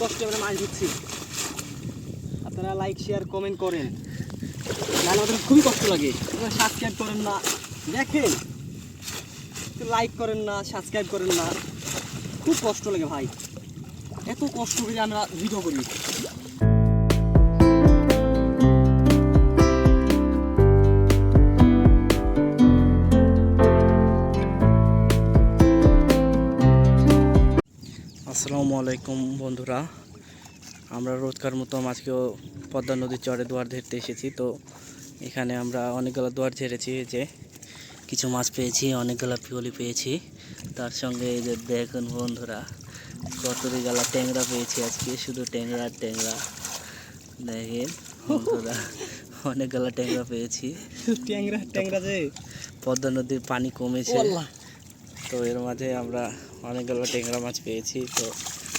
কষ্টে আমরা মাছ ধরছি। আপনারা লাইক শেয়ার কমেন্ট করেন। আমাদের খুবই কষ্ট লাগে। সাবস্ক্রাইব করেন না, দেখেন। লাইক করেন না সাবস্ক্রাইব করেন না। খুব কষ্ট লাগে ভাই। এত কষ্ট করে আমরা ভিডিও করি। আলাইকুম বন্ধুরা। আমরা রোজকার মতো আজকেও পদ্মা নদীর চরে দুয়ার ধরতে এসেছি। তো এখানে আমরা অনেকগুলো দুয়ার ঝেড়েছি যে কিছু মাছ পেয়েছি অনেকগুলো পিওলি পেয়েছি। তার সঙ্গে এই যে দেখুন বন্ধুরা কতরি গালা ট্যাংরা পেয়েছি আজকে শুধু ট্যাংরা আর ট্যাংরা। দেখেন বন্ধুরা অনেকগুলো ট্যাংরা পেয়েছি। ট্যাংরা ট্যাংরা যে। পদ্মা নদীর পানি কমেছে। তো এর মাঝে আমরা অনেকগুলো ট্যাংরা মাছ পেয়েছি। তো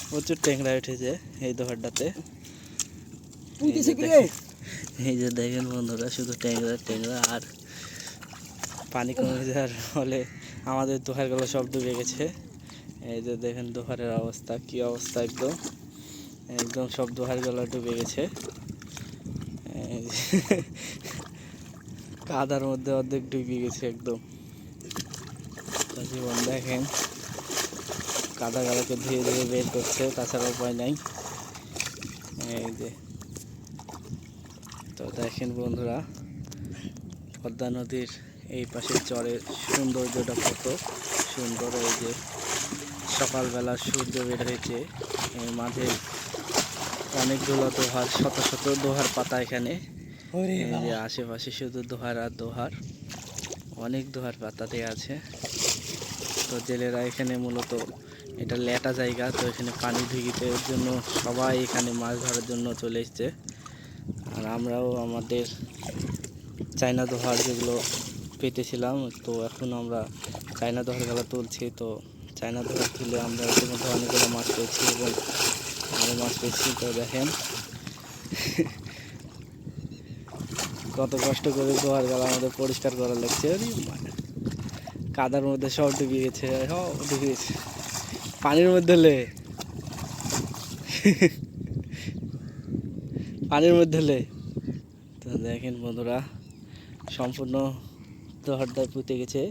প্রচুর ট্যাংরা উঠেছে এই দোহারটাতে? এই যে দেখেন বন্ধুরা শুধু ট্যাংরা ট্যাংরা আর পানি কমে যাওয়ার ফলে আমাদের দোহারগুলো সব ডুবে গেছে। এই যে দেখেন দোহারের অবস্থা কি অবস্থা একদম। একদম সব দোহারগুলো ডুবে গেছে। কাদার মধ্যে অর্ধেক ডুবে গেছে একদম। জীবন দেখেন। কাদা গালাকে ধীরে ধীরে বের করছে তাছাড়া উপায় নাই। এই যে। তো দেখেন বন্ধুরা পদ্মা নদীর এই পাশে চরের সৌন্দর্যটা কত সুন্দর এই যে সকালবেলা সূর্য বের হয়েছে এর মাঝে অনেকগুলো দোহার শত শত দোহার পাতা এখানে। যে আশেপাশে শুধু দোহার আর দোহার অনেক দোহার পাতাতে আছে। তো জেলেরা এখানে মূলত এটা লেটা জায়গা, তো এখানে পানি ঢুকিতে জন্য সবাই এখানে মাছ ধরার জন্য চলে এসছে। আর আমরাও আমাদের চায়না দোহার যেগুলো পেতেছিলাম, তো এখন আমরা চায়না দোহারগুলো তুলছি। তো চায়না দোহার তুলে আমরা ইতিমধ্যে অনেকগুলো মাছ পেয়েছি এবং আরও মাছ পেয়েছি, তো দেখেন। কত কষ্ট করে দোহার গেলা আমাদের পরিষ্কার করা লাগছে। মানে কাদার মধ্যে সব ডুবে গেছে, সব ডুবে গেছে। পানির মধ্যে লে। পানির মধ্যে লে। তো দেখেন বন্ধুরা, সম্পূর্ণ দোহারটায় পুঁতে গেছে।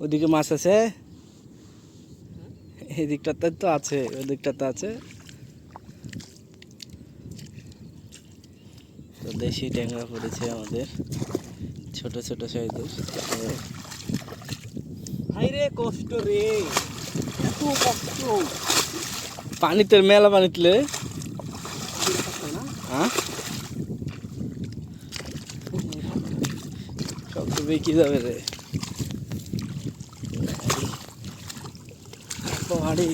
ওদিকে মাছ আছে। এই দিকটাতে তো আছে ওই দিকটাতে আছে। তো দেশি ট্যাংরা পড়েছে আমাদের, ছোট ছোট সাইজের। তো রে কষ্ট রে। পানিতে মেলা পানিতে হ্যাঁ? সব তো বেঁকে যাবে রে। পাহাড়ি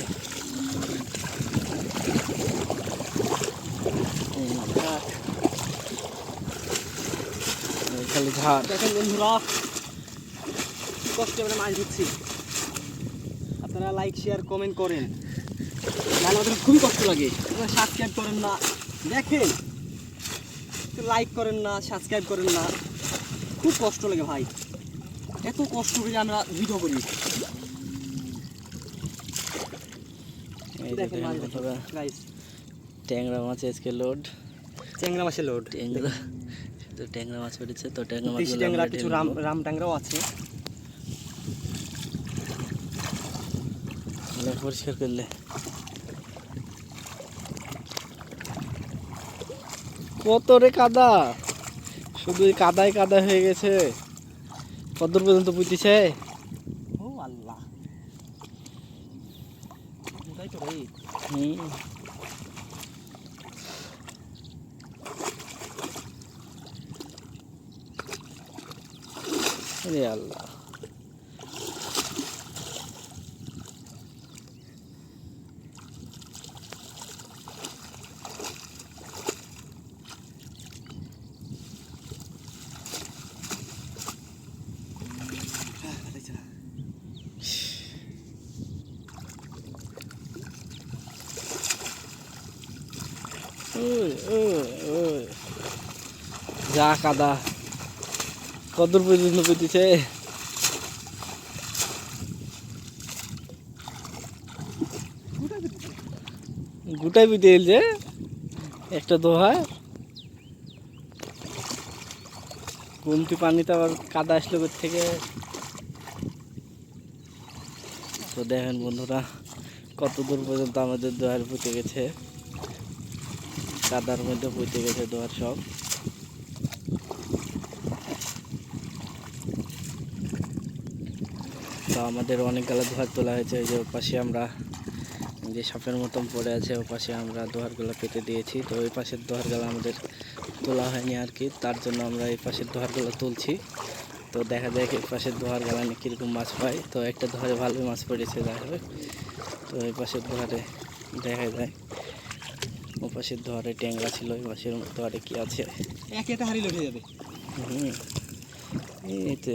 খালি ঝাড় দেখেন বন্ধুরা কষ্টে আমরা মাছ ধরছি। আপনারা লাইক শেয়ার কমেন্ট করেন। নাহলে আমাদের খুবই কষ্ট লাগে। আপনারা সাবস্ক্রাইব করেন না দেখেন। লাইক করেন না সাবস্ক্রাইব করেন না। খুব কষ্ট লাগে ভাই। এত কষ্ট করে আমরা ভিডিও করি। ট্যাংরা মাছ আজকে লোড ট্যাংরা মাছের লোড ট্যাংরা তো ট্যাংরা মাছ পড়েছে তো ট্যাংরা মাছ ট্যাংরা কিছু রাম রাম ট্যাংরাও আছে। পরিষ্কার করলে। কত রে কাদা? শুধু কাদায় কাদা হয়ে গেছে। কত পর্যন্ত পুঁতিছে ও আল্লাহ। রে আল্লাহ। যা কাদা। কদর পর্যন্ত পেতেছে। গুটাই বুঝতে যে, একটা দোহায় গুমটি পানিতে আবার কাদা আসলো থেকে? তো দেখেন বন্ধুরা, কত দূর পর্যন্ত আমাদের দোয়ার পুঁতে গেছে। কাদার মধ্যে পুঁতে গেছে দোয়ার সব তো আমাদের অনেক গালা দোহার তোলা হয়েছে ওই যে ওর পাশে আমরা যে সাপের মতন পড়ে আছে ও পাশে আমরা দোহারগুলো পেতে দিয়েছি। তো ওই পাশের দোহারগুলো আমাদের তোলা হয়নি আর কি, তার জন্য আমরা এই পাশের দোহারগুলো তুলছি। তো দেখা যায় এই পাশের দোহার গালানে কীরকম মাছ পাই তো একটা ধরে ভালোই মাছ পড়েছে হোক। তো এই পাশের দোহারে দেখা যায়। ও পাশের দোহারে ট্যাংরা ছিল ওই পাশের দোহারে কি আছে? এক একটা হারিয়ে উঠে যাবে। হুম এই তো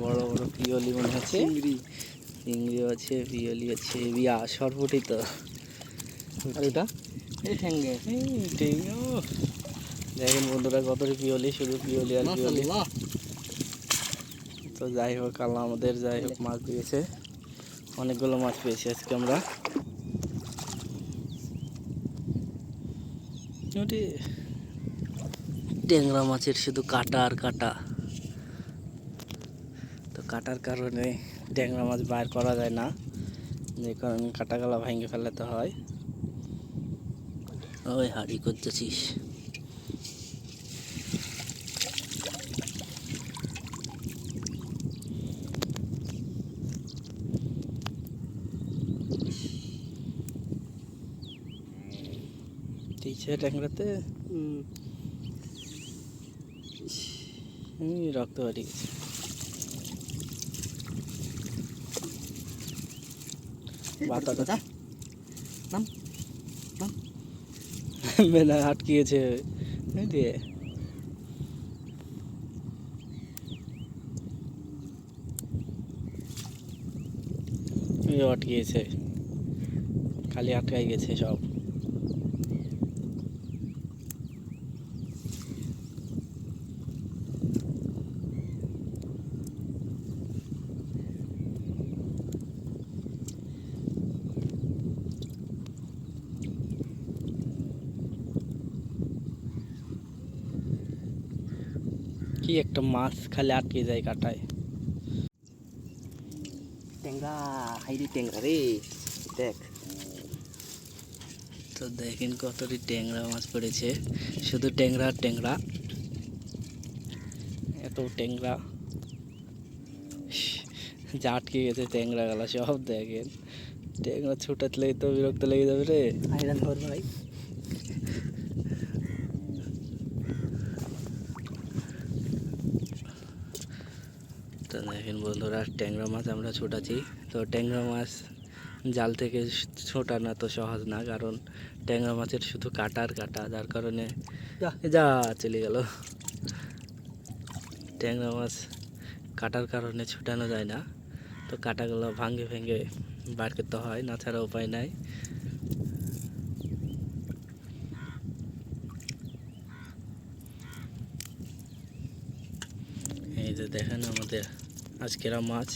বড় বড় পিওলি মনে হচ্ছে। চিংড়ি। চিংড়ি আছে পিওলি আছে বিয়া সরপুটি তো আর এটা এই ঠ্যাঙ্গে। দেখেন বন্ধুরা কতটি পিওলি শুধু পিওলি আর পিওলি তো যাই হোক আল্লাহ আমাদের যাই হোক মাছ দিয়েছে। অনেকগুলো মাছ পেয়েছি আজকে আমরা। ওটি ট্যাংরা মাছের শুধু কাটা আর কাটা। তো কাটার কারণে ট্যাংরা মাছ বাইর করা যায় না। যে কারণে কাটাগুলো ভেঙে ফেলাতে হয়। ওই হাড়ি করতেছিস দিয়েছে ট্যাংরাতে রক্ত বাড়ি গেছে। বাতাটা নাম, মেলা আটকে গেছে এই দিয়ে। এই আটকে গেছে খালি আটকাই গেছে সব। কি একটা মাছ খালি আটকে যায় কাটায়। ট্যাংরা হাইরে ট্যাংরা রে দেখ। তো দেখেন কতটি ট্যাংরা মাছ পড়েছে। শুধু ট্যাংরা আর ট্যাংরা। এত ট্যাংরা। যা আটকে গেছে ট্যাংরা গালা সব দেখেন। ট্যাংরা ছুটাতলেই তো বিরক্ত লেগে যাবে রে। ভাই তো দেখেন বন্ধুরা ট্যাংরা মাছ আমরা ছোটাচ্ছি। তো ট্যাংরা মাছ জাল থেকে ছোটানো তো সহজ না কারণ ট্যাংরা মাছের শুধু কাটার কাটা যার কারণে যা। যা চলে গেল। ট্যাংরা মাছ কাটার কারণে ছোটানো যায় না। তো কাটাগুলো ভাঙ্গে ভেঙে বার করতে হয় না ছাড়া উপায় নাই। এই যে দেখেন আমাদের আজকেরা মাছ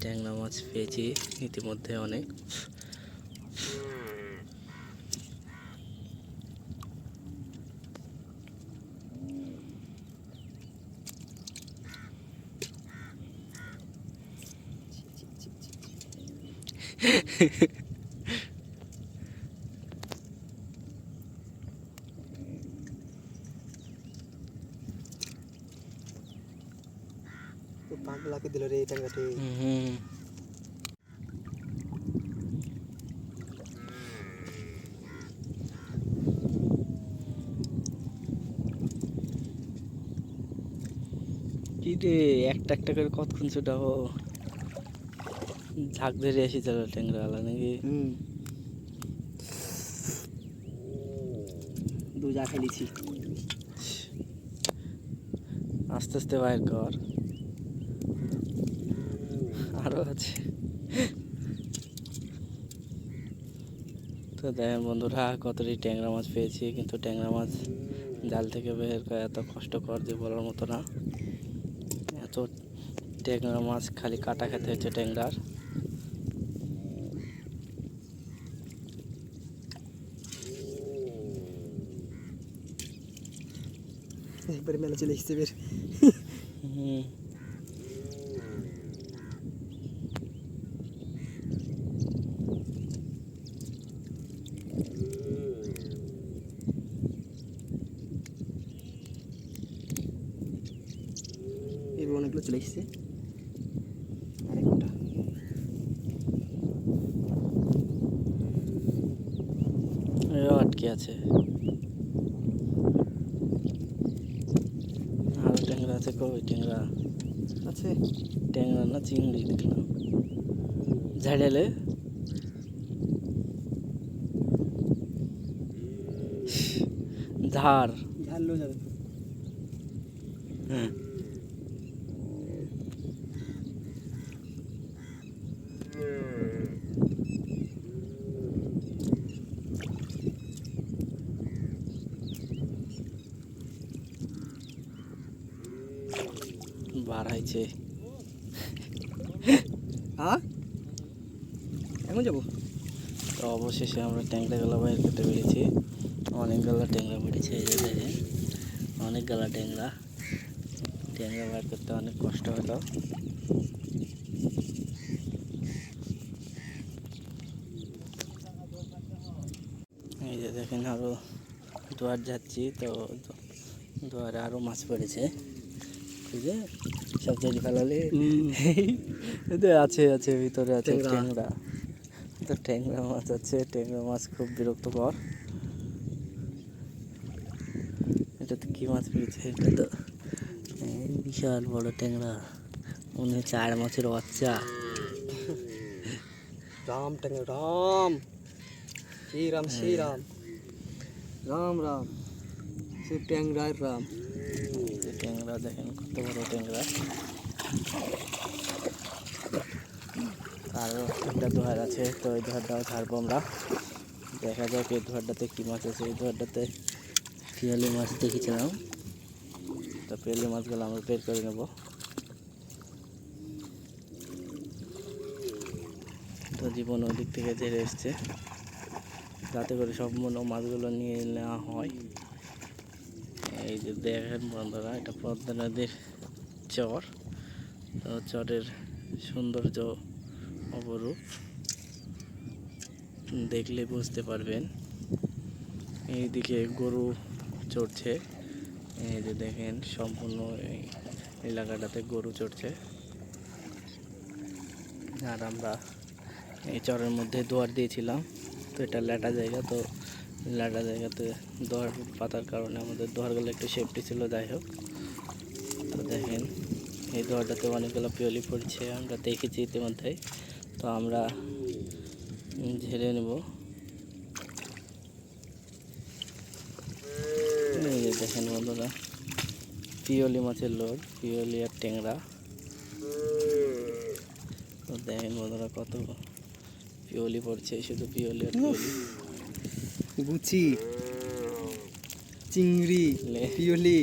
ট্যাংরা মাছ পেয়েছি ইতিমধ্যে অনেক। পাগলাকে দিল রে ট্যাংরাতে হুম। কি রে একটা একটা করে কতক্ষণ ছুটাবো ঝাঁক ধরে এসে চলো ট্যাংরা আলা নাকি? হুম। দু যা খেলেছি। আস্তে আস্তে বাইর কর। আরও আছে। তো দেখেন বন্ধুরা কতটি ট্যাংরা মাছ পেয়েছি কিন্তু ট্যাংরা মাছ জাল থেকে বের করে এত কষ্টকর যে বলার মতো না। এত ট্যাংরা মাছ খালি কাটা খেতে হচ্ছে ট্যাংরার। একবার মেলা চলে এসেছে বের। চলে এসছে। আরেকটা। আটকে আছে? আরও ট্যাংরা আছে কই? ট্যাংরা। আছে। ট্যাংরা না চিংড়ি দেখলাম। ঝাড়ালে? ধার ঝাড়লেও যাবে। বাড়াইছে হ্যাঁ এখন যাব? তো অবশেষে আমরা ট্যাংরাগুলো বাইর করতে পেরেছি। অনেকগুলো ট্যাংরা পড়েছে এই যে দেখেন। অনেকগুলো ট্যাংরা। ট্যাংরা বাইর করতে অনেক কষ্ট হলো। এই যে দেখেন আরও দুয়ার যাচ্ছি তো দুয়ারে আরও মাছ পড়েছে। বুঝলে সব ফেলালে? এতে আছে আছে ভিতরে আছে ট্যাংরা। তো ট্যাংরা মাছ আছে ট্যাংরা মাছ খুব বিরক্তকর। এটা তো কি মাছ পেয়েছে? এটা তো এই বিশাল বড় ট্যাংরা। মনে হচ্ছে আর মাছের বাচ্চা। রাম ট্যাংরা রাম। শ্রী রাম শ্রী রাম রাম রাম। সে ট্যাংরার রাম। কত বড় ট্যাংরা আরও একটা দোহার আছে, তো ওই দোহারটাও ছাড়বো আমরা। দেখা যাক এই দোহারটাতে কী মাছ আছে। এই দোহারটাতে পিয়ালি মাছ দেখেছিলাম। তো পিয়ালি মাছগুলো আমরা বের করে নেব। তো জীবন ওই দিক থেকে ঝেড়ে এসছে। যাতে করে সম্পূর্ণ মাছগুলো নিয়ে নেওয়া হয়। এই যে দেখেন বন্ধুরা, এটা পদ্মা নদীর চর তো চরের সৌন্দর্য অপরূপ। দেখলে বুঝতে পারবেন। এইদিকে গরু চড়ছে। এই যে দেখেন, সম্পূর্ণ এই এলাকাটাতে গরু চড়ছে। আর আমরা এই চরের মধ্যে দোয়ার দিয়েছিলাম। তো এটা ল্যাটা জায়গা, তো ল্যাটা জায়গাতে দোয়ার পাতার কারণে আমাদের দোয়ারগুলো একটু সেফটি ছিল, যাই হোক। এই দোয়ারটাতে অনেকগুলো পিওলি পড়ছে আমরা দেখেছি ইতিমধ্যে তো আমরা ঝেড়ে নেব। দেখেন বন্ধুরা পিওলি মাছের লোড পিওলি আর ট্যাংরা। তো দেখেন বন্ধুরা কত পিওলি পড়ছে শুধু পিওলি আর পিওলি। গুচি চিংড়ি পিওলি।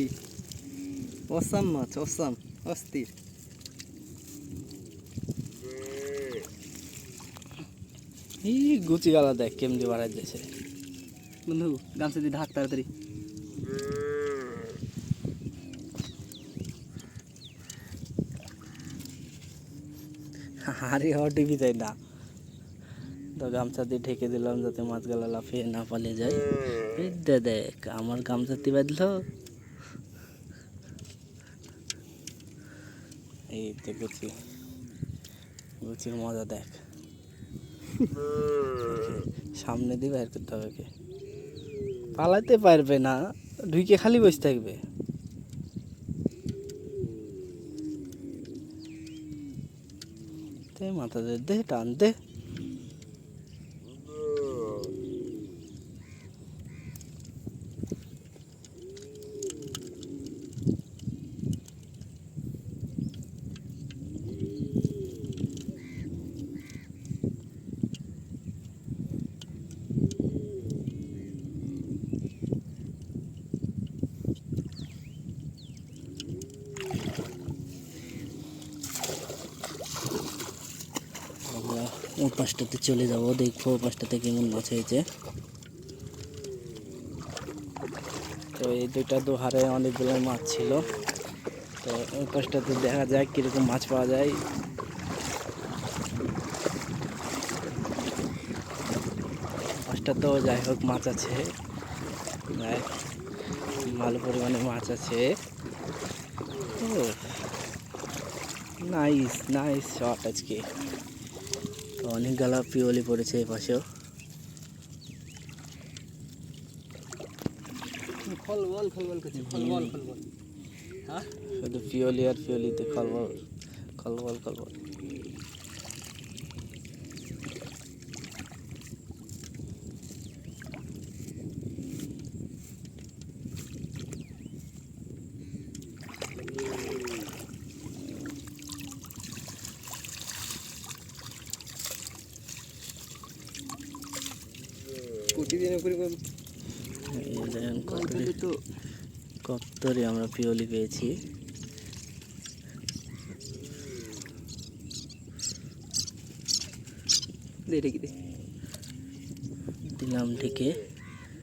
অসাম মাছ অসাম। অস্থির। এই গুচি গালা দেখ কেমনি বাড়াই দিয়েছে। বন্ধু, গামছা দিয়ে ঢাক তাড়াতাড়ি। হাড়ি হওয়া টিভি তাই না। তো গামছা দিয়ে ঢেকে দিলাম যাতে মাছগুলা লাফিয়ে না পালিয়ে যায়। দেখ, আমার গামছা দিয়ে বাঁধল এই তো গুচি গুচির মজা দেখ। সামনে দিয়ে বাইর করতে হবে কে পালাতে পারবে না ঢুকে খালি বসে থাকবে। মাথা দে টান দে আমরা ও পাশটাতে চলে যাব। দেখব ও পাশটাতে কেমন মাছ হয়েছে। তো তো এই দুইটা দুহারে অনেকগুলো মাছ ছিল। তো ওই দেখা যায় কীরকম মাছ পাওয়া যায়। পাশটাতেও যাই হোক মাছ আছে। ভালো পরিমাণে মাছ আছে। নাইস নাইস শট আজকে। তো অনেক গালা পিওলি পড়েছে এই পাশেও। হ্যাঁ? শুধু পিওলি আর পিওলিতে খলবল খলবল খলবল কপ্তরে আমরা পিওলি পেয়েছি। দিলাম ঢেকে।